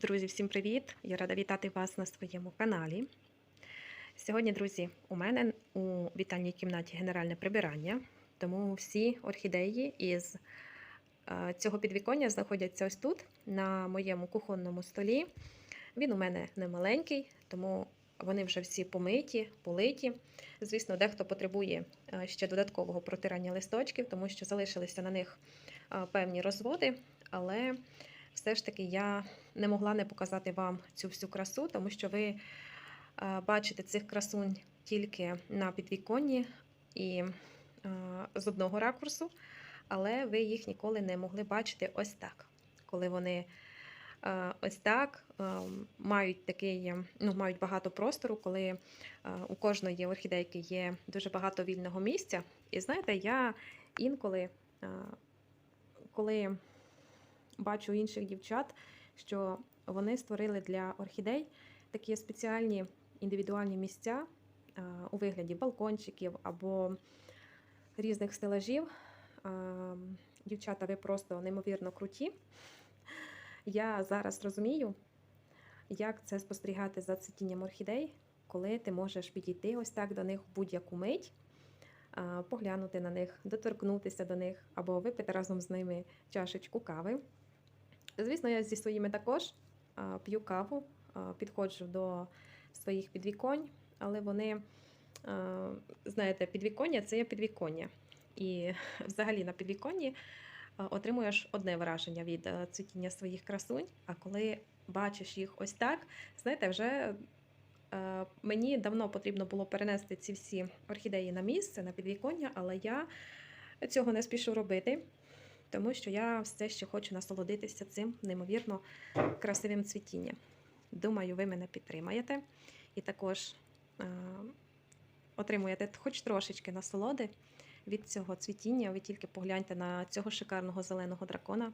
Друзі, всім привіт! Я рада вітати вас на своєму каналі. Сьогодні, друзі, у мене у вітальній кімнаті генеральне прибирання, тому всі орхідеї із е, цього підвіконня знаходяться ось тут, на моєму кухонному столі. Він у мене не маленький, тому вони вже всі помиті, политі. Звісно, дехто потребує е, ще додаткового протирання листочків, тому що залишилися на них е, певні розводи, але все ж таки я не могла не показати вам цю всю красу, тому що ви е, бачите цих красунь тільки на підвіконні і е, з одного ракурсу, але ви їх ніколи не могли бачити ось так, коли вони. е, Ось так мають такий, ну, мають багато простору, коли у кожної орхідейки є дуже багато вільного місця. І знаєте, я інколи, коли бачу інших дівчат, що вони створили для орхідей такі спеціальні індивідуальні місця у вигляді балкончиків або різних стелажів. Дівчата, ви просто неймовірно круті. Я зараз розумію, як це спостерігати за цвітінням орхідей, коли ти можеш підійти ось так до них в будь-яку мить, поглянути на них, доторкнутися до них або випити разом з ними чашечку кави. Звісно, я зі своїми також п'ю каву, підходжу до своїх підвіконь, але вони, знаєте, підвіконня це є підвіконня. І взагалі на підвіконні отримуєш одне враження від цвітіння своїх красунь. А коли бачиш їх ось так, знаєте, вже мені давно потрібно було перенести ці всі орхідеї на місце, на підвіконня, але я цього не спішу робити тому що я все ще хочу насолодитися цим неймовірно красивим цвітінням. Думаю, ви мене підтримаєте і також е, отримуєте хоч трошечки насолоди від цього цвітіння. Ви тільки погляньте на цього шикарного зеленого дракона.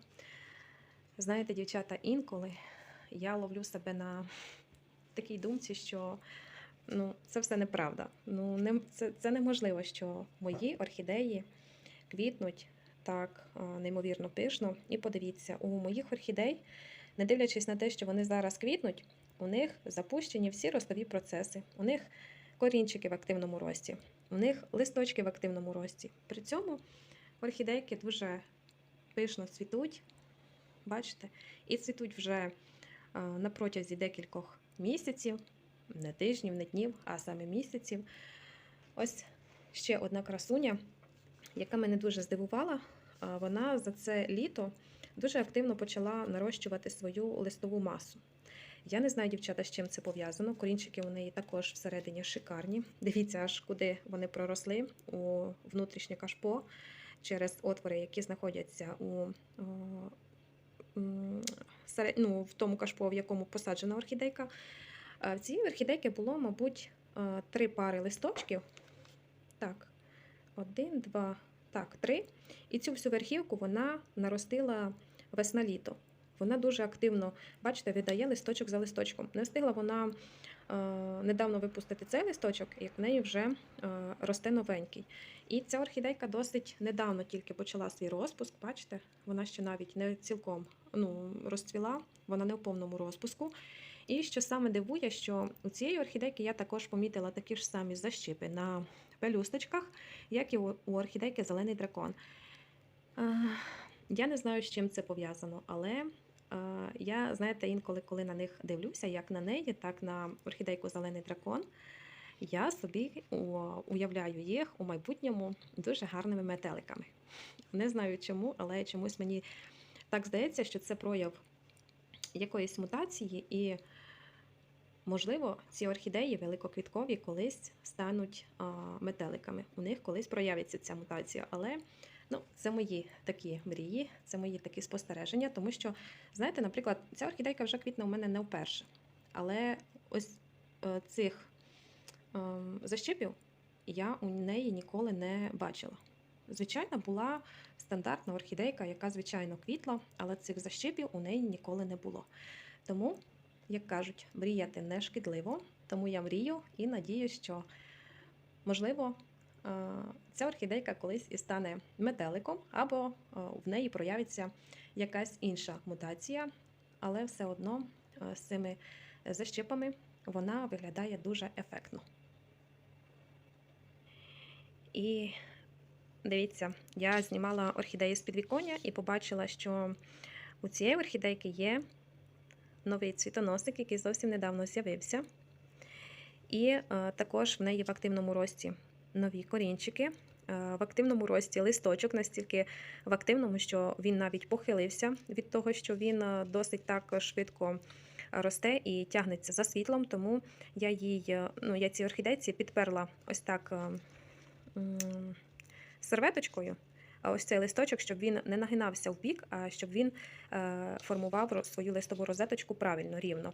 Знаєте, дівчата, інколи я ловлю себе на такій думці, що ну, це все неправда. Ну, не, це, це неможливо, що мої орхідеї квітнуть так неймовірно пишно. І подивіться, у моїх орхідей, не дивлячись на те, що вони зараз квітнуть, у них запущені всі ростові процеси. У них корінчики в активному рості, у них листочки в активному рості. При цьому орхідейки дуже пишно цвітуть, бачите, і цвітуть вже на протязі декількох місяців, не тижнів, не днів, а саме місяців. Ось ще одна красуня яка мене дуже здивувала. Вона за це літо дуже активно почала нарощувати свою листову масу. Я не знаю, дівчата, з чим це пов'язано. Корінчики у неї також всередині шикарні. Дивіться, аж куди вони проросли у внутрішнє кашпо через отвори, які знаходяться у, ну, в тому кашпо, в якому посаджена орхідейка. В цій орхідейки було, мабуть, три пари листочків. Так, один, два, так, три. І цю всю верхівку вона наростила весна-літо. Вона дуже активно, бачите, видає листочок за листочком. Не встигла вона е, недавно випустити цей листочок, як в неї вже е, росте новенький. І ця орхідейка досить недавно тільки почала свій розпуск. Бачите, вона ще навіть не цілком ну, розцвіла, вона не в повному розпуску. І що саме дивує, що у цієї орхідейки я також помітила такі ж самі защипи на пелюсточках, як і у орхідейки зелений дракон. Е, Я не знаю, з чим це пов'язано, але е, я, знаєте, інколи, коли на них дивлюся, як на неї, так на орхідейку зелений дракон, я собі уявляю їх у майбутньому дуже гарними метеликами. Не знаю чому, але чомусь мені так здається, що це прояв якоїсь мутації, і, можливо, ці орхідеї великоквіткові колись стануть метеликами. У них колись проявиться ця мутація. Але ну, це мої такі мрії, це мої такі спостереження, тому що, знаєте, наприклад, ця орхідейка вже квітне у мене не вперше. Але ось е, цих е, защипів я у неї ніколи не бачила. Звичайно, була стандартна орхідейка, яка, звичайно, квітла, але цих защипів у неї ніколи не було. Тому, як кажуть, мріяти не шкідливо, тому я мрію і надіюсь, що, можливо, е, ця орхідейка колись і стане метеликом, або е, в неї проявиться якась інша мутація, але все одно е, з цими защипами, вона виглядає дуже ефектно. І дивіться, я знімала орхідеї з підвіконня і побачила, що у цієї орхідейки є новий цвітоносик, який зовсім недавно з'явився. І е, також в неї в активному рості нові корінчики. Е, в активному рості листочок настільки в активному, що він навіть похилився від того, що він е, досить так швидко росте і тягнеться за світлом. Тому я їй, ну, я цій орхідейці підперла ось так серветочкою. Ось цей листочок, щоб він не нагинався в бік, а щоб він е, формував свою листову розеточку правильно, рівно.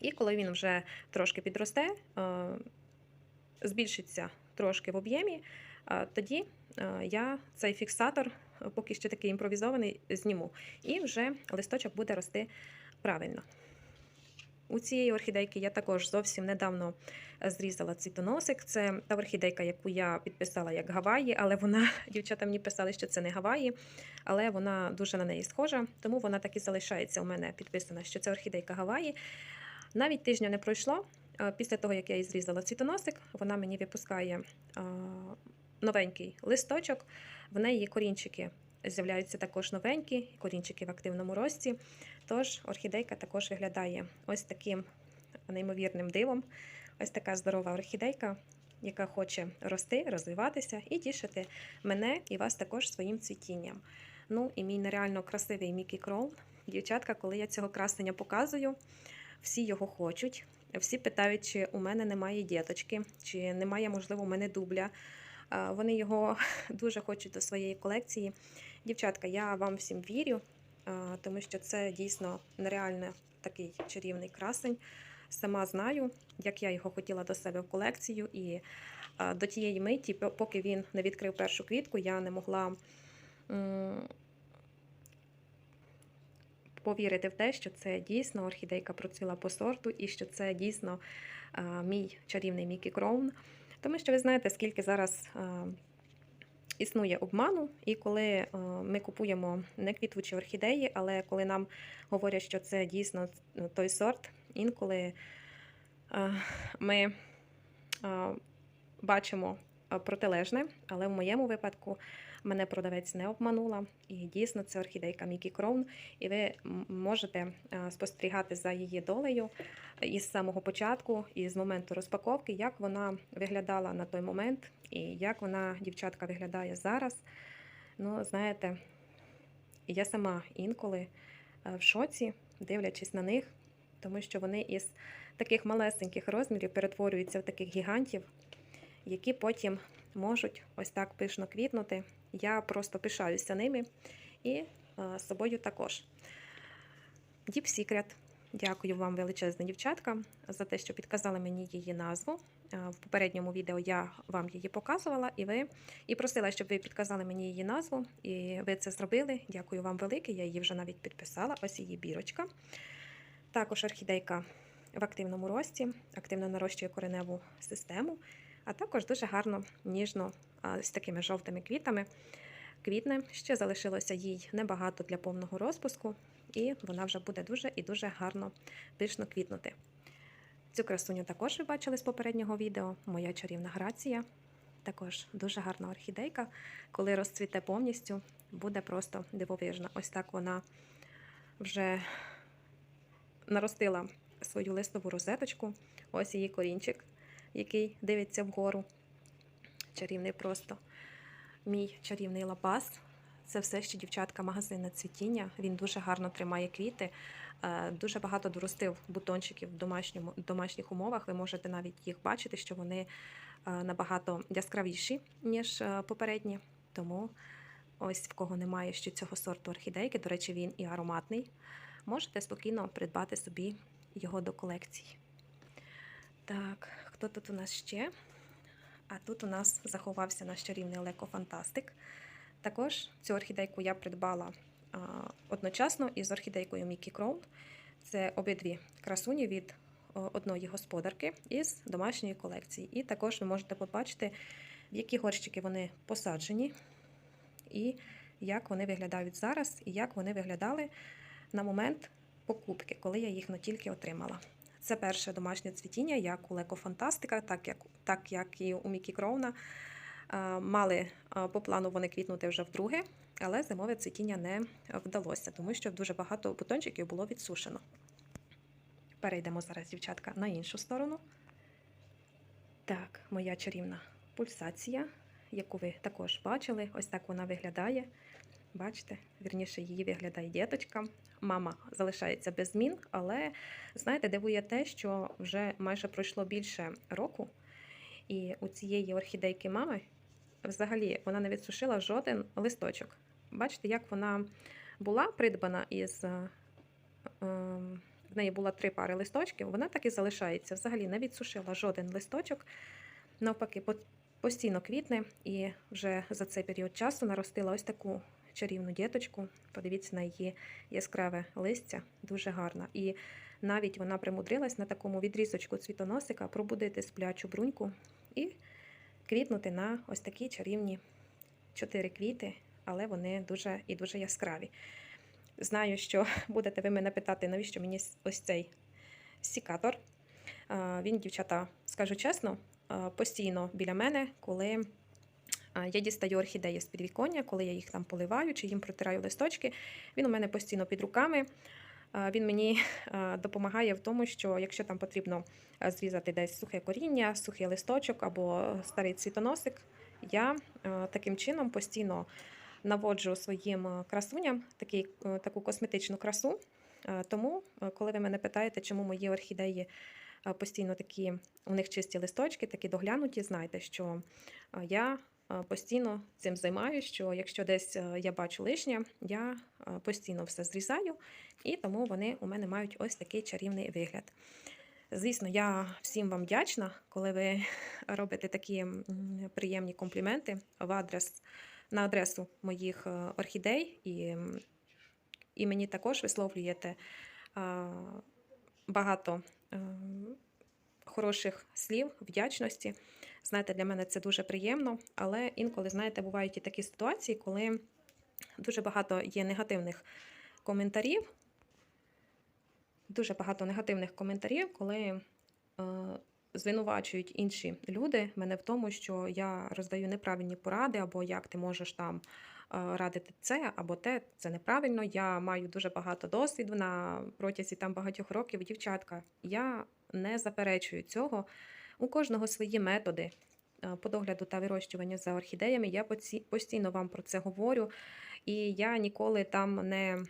І коли він вже трошки підросте, е, збільшиться трошки в об'ємі, е, тоді я цей фіксатор, поки що такий імпровізований, зніму. І вже листочок буде рости правильно. У цієї орхідейки я також зовсім недавно е, зрізала цвітоносик. Це та орхідейка, яку я підписала як Гаваї, але вона, дівчата мені писали, що це не Гаваї, але вона дуже на неї схожа, тому вона так і залишається у мене підписана, що це орхідейка Гаваї. Навіть тижня не пройшло. е, Після того, як я їй зрізала цвітоносик, вона мені випускає новенький листочок. В неї корінчики з'являються також новенькі, корінчики в активному рості. Тож орхідейка також виглядає ось таким неймовірним дивом. Ось така здорова орхідейка, яка хоче рости, розвиватися і тішити мене і вас також своїм цвітінням. Ну і мій нереально красивий Мікі Кроун. Дівчатка, коли я цього красення показую, всі його хочуть. Всі питають, чи у мене немає діточки, чи немає, можливо, у мене дубля. Вони його дуже хочуть до своєї колекції. Дівчатка, я вам всім вірю, тому що це дійсно нереально такий чарівний красень. Сама знаю, як я його хотіла до себе в колекцію, і до тієї миті, поки він не відкрив першу квітку, я не могла повірити в те, що це дійсно орхідейка процвіла по сорту, і що це дійсно мій чарівний Мікі Кроун. Тому що ви знаєте, скільки зараз а, існує обману, і коли а, ми купуємо не квітучі орхідеї, але коли нам говорять, що це дійсно той сорт, інколи а, ми бачимо протилежне, але в моєму випадку мене продавець не обманула, і дійсно це орхідейка Мікі Кроун, і ви можете спостерігати за її долею із самого початку, і з моменту розпаковки, як вона виглядала на той момент, і як вона, дівчатка, виглядає зараз. Ну, знаєте, я сама інколи е, в шоці, дивлячись на них, тому що вони із таких малесеньких розмірів перетворюються в таких гігантів, які потім можуть ось так пишно квітнути. Я просто пишаюся ними і е, собою також. Deep Secret. Дякую вам величезне, дівчатка, за те, що підказали мені її назву. Е, В попередньому відео я вам її показувала, і ви і просила, щоб ви підказали мені її назву. І ви це зробили. Дякую вам велике. Я її вже навіть підписала. Ось її бірочка. Також орхідейка в активному рості, активно нарощує кореневу систему, а також дуже гарно, ніжно з такими жовтими квітами. Квітне ще залишилося їй небагато для повного розпуску, і вона вже буде дуже і дуже гарно пишно квітнути. Цю красуню також ви бачили з попереднього відео. Моя чарівна грація. Також дуже гарна орхідейка. Коли розцвіте повністю, буде просто дивовижна. Ось так вона вже наростила свою листову розеточку. Ось її корінчик, який дивиться вгору. Чарівний просто. Мій чарівний лапас. Це все ще дівчатка магазинне цвітіння. Він дуже гарно тримає квіти. Е, Дуже багато доростив бутончиків в домашньому, домашніх умовах. Ви можете навіть їх бачити, що вони е, набагато яскравіші, ніж е, попередні. Тому ось в кого немає ще цього сорту орхідейки, до речі, він і ароматний. Можете спокійно придбати собі його до колекції. Так, хто тут у нас ще? А тут у нас заховався наш чарівний Леко Фантастик. Також цю орхідейку я придбала одночасно із орхідейкою Мікі Кроун. Це обидві красуні від одної господарки із домашньої колекції. І також ви можете побачити, в які горщики вони посаджені, і як вони виглядають зараз, і як вони виглядали на момент, покупки, коли я їх ну, тільки отримала. Це перше домашнє цвітіння, як у Леко Фантастика, так як, так як і у Мікі Кроуна. Мали по плану вони квітнути вже вдруге, але зимове цвітіння не вдалося, тому що дуже багато бутончиків було відсушено. Перейдемо зараз, дівчатка, на іншу сторону. Так, моя чарівна пульсація, яку ви також бачили. Ось так вона виглядає. Бачите, вірніше, її виглядає діточка. Мама залишається без змін, але знаєте, дивує те, що вже майже пройшло більше року, і у цієї орхідейки мами взагалі вона не відсушила жоден листочок. Бачите, як вона була придбана із. е, ем, в неї було три пари листочків, вона так і залишається. Взагалі не відсушила жоден листочок. Навпаки, постійно квітне і вже за цей період часу наростила ось таку чарівну діточку. Подивіться на її яскраве листя, дуже гарна. І навіть вона примудрилась на такому відрізочку цвітоносика пробудити сплячу бруньку і квітнути на ось такі чарівні чотири квіти, але вони дуже і дуже яскраві. Знаю, що будете ви мене питати, навіщо мені ось цей сікатор. Він, дівчата, скажу чесно, постійно біля мене, коли я дістаю орхідеї з підвіконня, коли я їх там поливаю чи їм протираю листочки. Він у мене постійно під руками. Він мені допомагає в тому, що якщо там потрібно зрізати десь сухе коріння, сухий листочок або старий цвітоносик, я таким чином постійно наводжу своїм красуням такий, таку косметичну красу. Тому, коли ви мене питаєте, чому мої орхідеї постійно такі, у них чисті листочки, такі доглянуті, знайте, що я постійно цим займаюся, що якщо десь е, я бачу лишнє, я е, постійно все зрізаю, і тому вони у мене мають ось такий чарівний вигляд. Звісно, я всім вам вдячна, коли ви робите такі приємні компліменти в адрес на адресу моїх е, орхідей, і, і мені також висловлюєте багато е, хороших слів, вдячності. Знаєте, для мене це дуже приємно, але інколи, знаєте, бувають і такі ситуації, коли дуже багато є негативних коментарів. Дуже багато негативних коментарів, коли е, звинувачують інші люди мене в тому, що я роздаю неправильні поради, або як ти можеш там е, радити це або те, це неправильно. Я маю дуже багато досвіду на протязі там багатьох років. Дівчатка, я не заперечую цього. У кожного свої методи е, по догляду та вирощуванню за орхідеями. Я постійно вам про це говорю, і я ніколи там не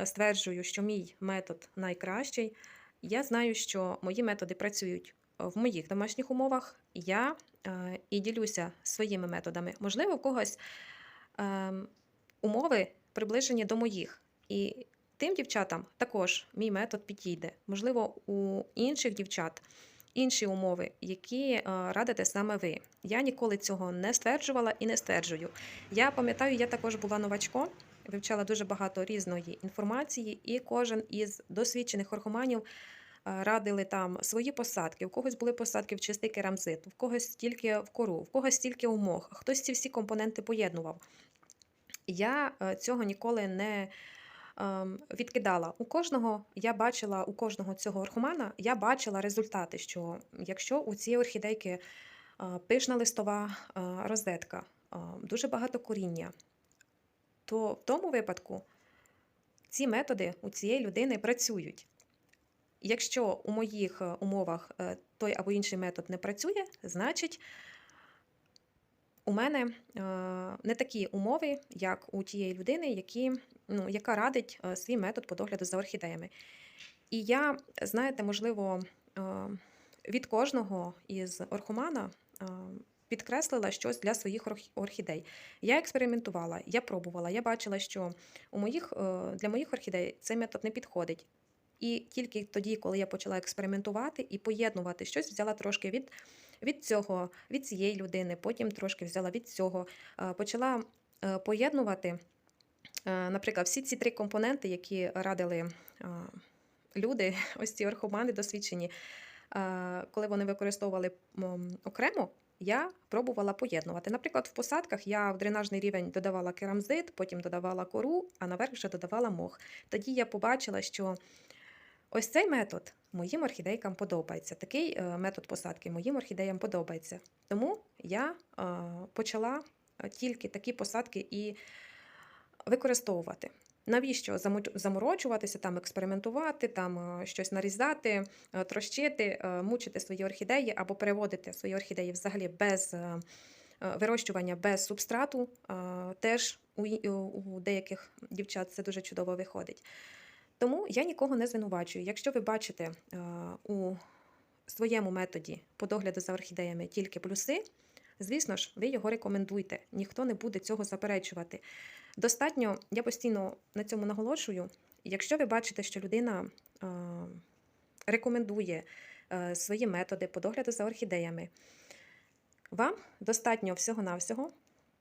е, стверджую, що мій метод найкращий. Я знаю, що мої методи працюють в моїх домашніх умовах. Я е, і ділюся своїми методами. Можливо, в когось е, умови приближені до моїх. І тим дівчатам також мій метод підійде. Можливо, у інших дівчат інші умови, які е, радите саме ви. Я ніколи цього не стверджувала і не стверджую. Я пам'ятаю, я також була новачком, вивчала дуже багато різної інформації, і кожен із досвідчених орхоманів е, радили там свої посадки. У когось були посадки в чистий керамзит, в когось тільки в кору, в когось тільки у мох. Хтось ці всі компоненти поєднував. Я е, цього ніколи не відкидала. У кожного я бачила, у кожного цього орхомана я бачила результати, що якщо у цієї орхідейки е, пишна листова е, розетка, е, дуже багато коріння, то в тому випадку ці методи у цієї людини працюють. Якщо у моїх умовах той або інший метод не працює, значить у мене не такі умови, як у тієї людини, які, ну, яка радить е, свій метод по догляду за орхідеями. І я, знаєте, можливо, е, від кожного із орхомана е, підкреслила щось для своїх орхідей. Я експериментувала, я пробувала, я бачила, що у моїх, для моїх орхідей цей метод не підходить. І тільки тоді, коли я почала експериментувати і поєднувати щось, взяла трошки від, від цього, від цієї людини, потім трошки взяла від цього, почала поєднувати, наприклад, всі ці три компоненти, які радили е, люди, ось ці орхомани досвідчені, е, коли вони використовували окремо. Я пробувала поєднувати. Наприклад, в посадках я в дренажний рівень додавала керамзит, потім додавала кору, а наверх вже додавала мох. Тоді я побачила, що Ось цей метод моїм орхідейкам подобається. Такий е, метод посадки моїм орхідеям подобається. Тому я е, почала е, тільки такі посадки і використовувати. Навіщо заморочуватися, там експериментувати, там е, щось нарізати, е, трощити, е, мучити свої орхідеї або переводити свої орхідеї взагалі без вирощування без субстрату. Теж у, деяких дівчат це дуже чудово виходить. Тому я нікого не звинувачую. Якщо ви бачите у своєму методі по догляду за орхідеями тільки плюси, звісно ж, ви його рекомендуйте. Ніхто не буде цього заперечувати. Достатньо, я постійно на цьому наголошую. Якщо ви бачите, що людина рекомендує е, свої методи по догляду за орхідеями, вам достатньо всього-навсього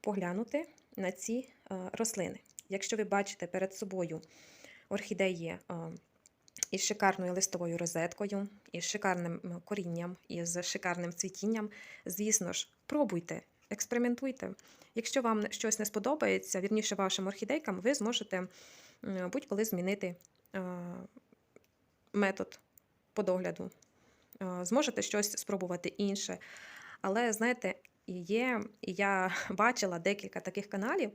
поглянути на ці е, рослини. Якщо ви бачите перед собою орхідеї е, із шикарною листовою розеткою, із шикарним корінням, із шикарним цвітінням, звісно ж, пробуйте, експериментуйте. Якщо вам щось не сподобається, вірніше вашим орхідейкам, ви зможете будь-коли змінити е, метод по догляду. Е, Зможете щось спробувати інше. Але знаєте, є, і я бачила декілька таких каналів,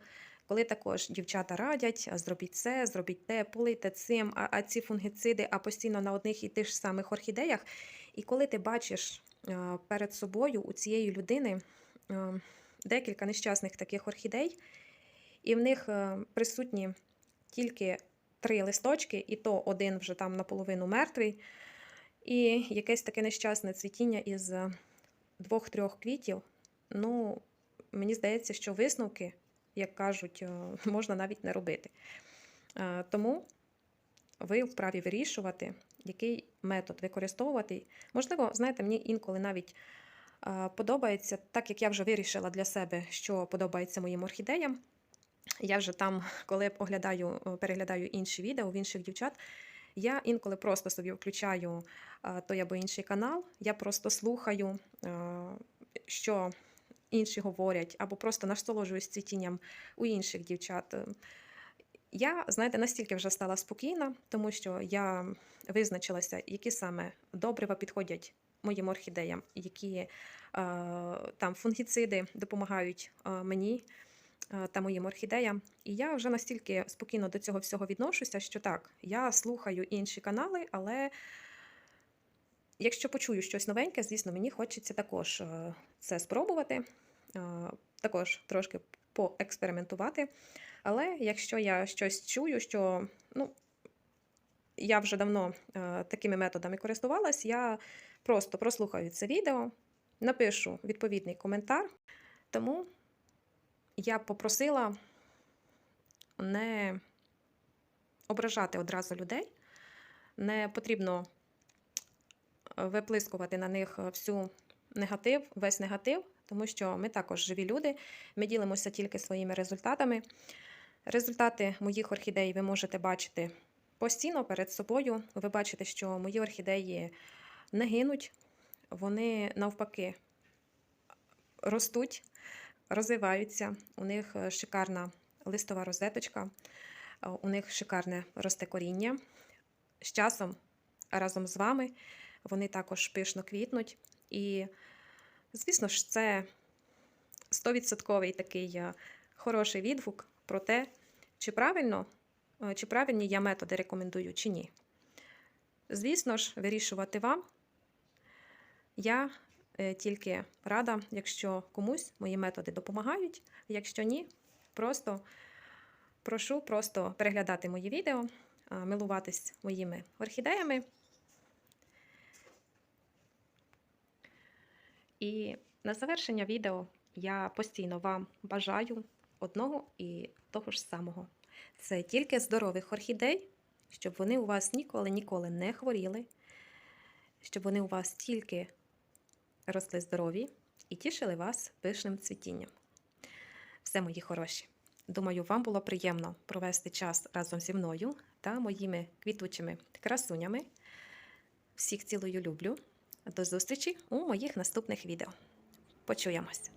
коли також дівчата радять, «А зробіть це, зробіть те, полийте цим, а, а ці фунгіциди, а постійно на одних і тих ж самих орхідеях. І коли ти бачиш е, перед собою у цієї людини декілька нещасних таких орхідей, і в них е, присутні тільки три листочки, і то один вже там наполовину мертвий, і якесь таке нещасне цвітіння із е, двох-трьох квітів. Ну, мені здається, що висновки, як кажуть, е, можна навіть не робити. Е, Тому ви вправі вирішувати, який метод використовувати. Можливо, знаєте, мені інколи навіть е, подобається, так як я вже вирішила для себе, що подобається моїм орхідеям. Я вже там, коли оглядаю, переглядаю інші відео в інших дівчат, я інколи просто собі включаю той або інший канал, я просто слухаю, що інші говорять, або просто насолоджуюсь цвітінням у інших дівчат. Я, знаєте, настільки вже стала спокійна, тому що я визначилася, які саме добрива підходять моїм орхідеям, які е, там фунгіциди допомагають е, мені е, та моїм орхідеям. І я вже настільки спокійно до цього всього відношуся, що так, я слухаю інші канали, але якщо почую щось новеньке, звісно, мені хочеться також це спробувати, також трошки поекспериментувати. Але якщо я щось чую, що ну, я вже давно е, такими методами користувалась, я просто прослухаю це відео, напишу відповідний коментар. Тому я попросила не ображати одразу людей, не потрібно е, виплискувати на них всю негатив, весь негатив, тому що ми також живі люди, ми ділимося тільки своїми результатами. Результати моїх орхідей ви можете бачити постійно перед собою. Ви бачите, що мої орхідеї не гинуть, вони навпаки ростуть, розвиваються. У них е, шикарна листова розеточка, е, у них шикарне росте коріння. З часом разом з вами вони також пишно квітнуть. І, звісно ж, це 100% такий е, хороший відгук про те, чи правильно, чи правильні я методи рекомендую, чи ні. Звісно ж, вирішувати вам. Я е, тільки рада, якщо комусь мої методи допомагають. Якщо ні, просто прошу просто переглядати мої відео, е, милуватись моїми орхідеями. І на завершення відео я постійно вам бажаю одного і того ж самого. Це тільки здорових орхідей, щоб вони у вас ніколи ніколи не хворіли, щоб вони у вас тільки росли здорові і тішили вас пишним цвітінням. Все, мої хороші. Думаю, вам було приємно провести час разом зі мною та моїми квітучими красунями. Всіх цілую люблю. До зустрічі у моїх наступних відео. Почуємось!